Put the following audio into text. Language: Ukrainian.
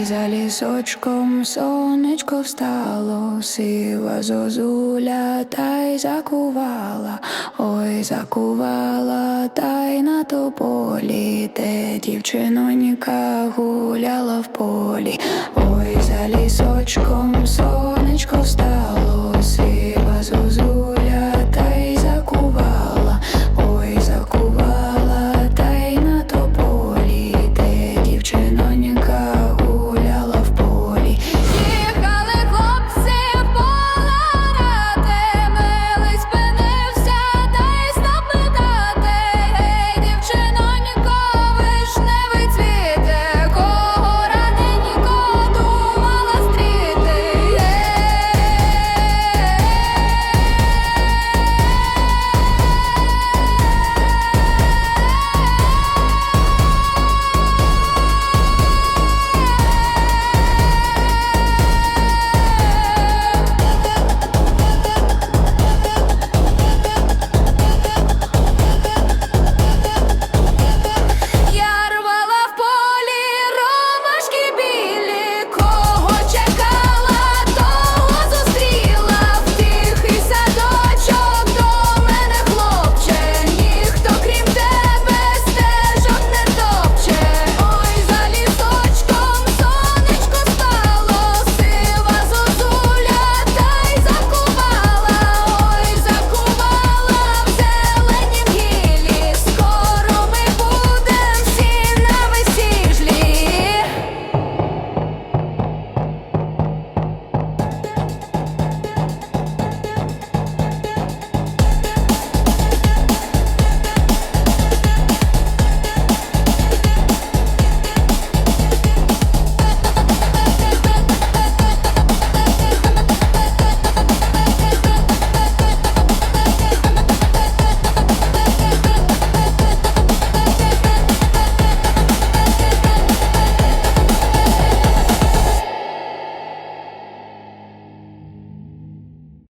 Ой, за лісочком сонечко встало, сива зозуля та й закувала, ой, закувала та й на тополі, де дівчинонька гуляла в полі. Ой, за лісочком сонечко